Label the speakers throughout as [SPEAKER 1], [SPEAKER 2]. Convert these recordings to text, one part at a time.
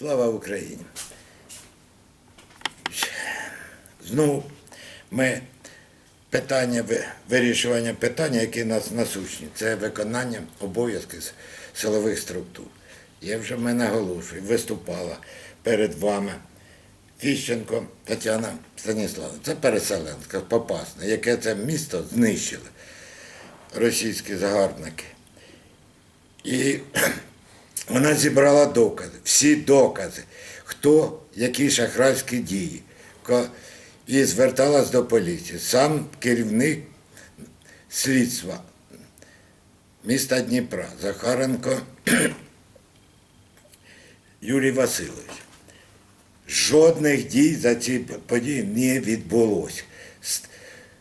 [SPEAKER 1] Слава Україні! Знову ми питання вирішування питання, які нас насущні, це виконання обов'язків силових структур. Я вже ми наголошую, виступала перед вами Фіщенко Тетяна Станіславовна. Це переселенська Попасна, яке це місто знищили російські загарбники. І вона зібрала докази, всі докази, хто які шахрайські дії. І зверталась до поліції. Сам керівник слідства міста Дніпра Захаренко Юрій Васильович. Жодних дій за ці події не відбулося.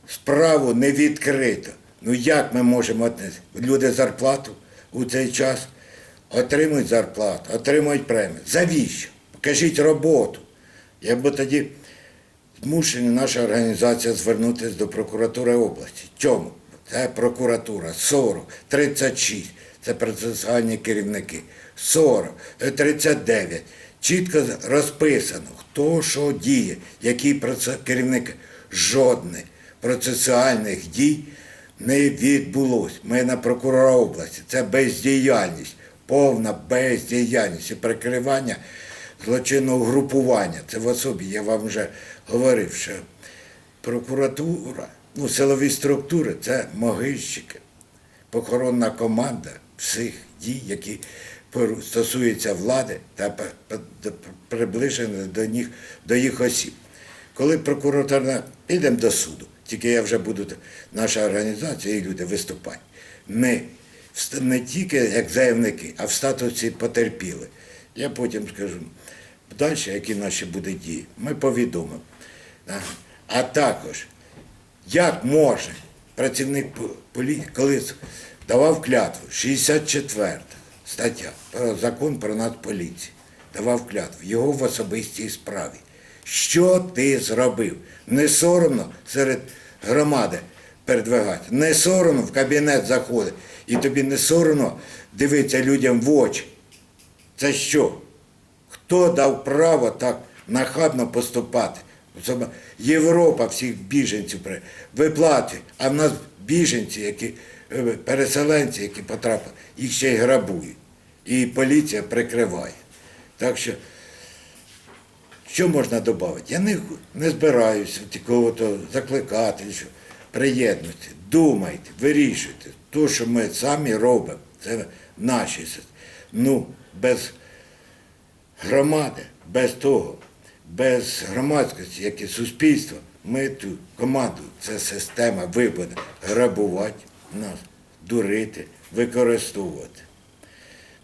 [SPEAKER 1] Справу не відкрито. Ну як ми можемо отнести? Люди зарплату у цей час отримують зарплату, отримують премію. Завіщо? Покажіть роботу. Якби тоді змушені наша організація звернутися до прокуратури області. Чому? Це прокуратура 40, 36, це процесуальні керівники. 40, е, 39. Чітко розписано, хто що діє, проце- керівники. Жодних процесуальних дій не відбулось. Ми на прокурора області. Це бездіяльність, повна бездіяльність і прикривання злочинного групування. Це в особі, я вам вже говорив, що прокуратура, ну, силові структури це могильщики, похоронна команда всіх дій, які стосуються влади та приближені до них, до їх осіб. Коли прокуратура, підемо до суду, тільки я вже буду, наша організація і люди виступати. Ми не тільки як заявники, а в статусі потерпіли. Я потім скажу далі, які наші будуть дії. Ми повідомимо. А- також, як може працівник поліції, коли давав клятву, 64 стаття про закон про нацполіцію, давав клятву його в особистій справі. Що ти зробив? Не соромно серед громади передвигати, не соромно в кабінет заходити, і тобі не соромно дивитися людям в очі. Це що? Хто дав право так нахабно поступати? Європа всіх біженців виплачує, а в нас біженці, які, е, переселенці, які потрапили, їх ще й грабують. І поліція прикриває. Так що, що можна додати? Я не, не збираюся кого-то закликати, що приєднуйте, думайте, вирішуйте. То, що ми самі робимо, це наші. Ну, без громади, без того, без громадськості, як і суспільства, ми ту команду, це система вибуде грабувати нас, дурити, використовувати.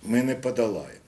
[SPEAKER 1] Ми не подолаємо.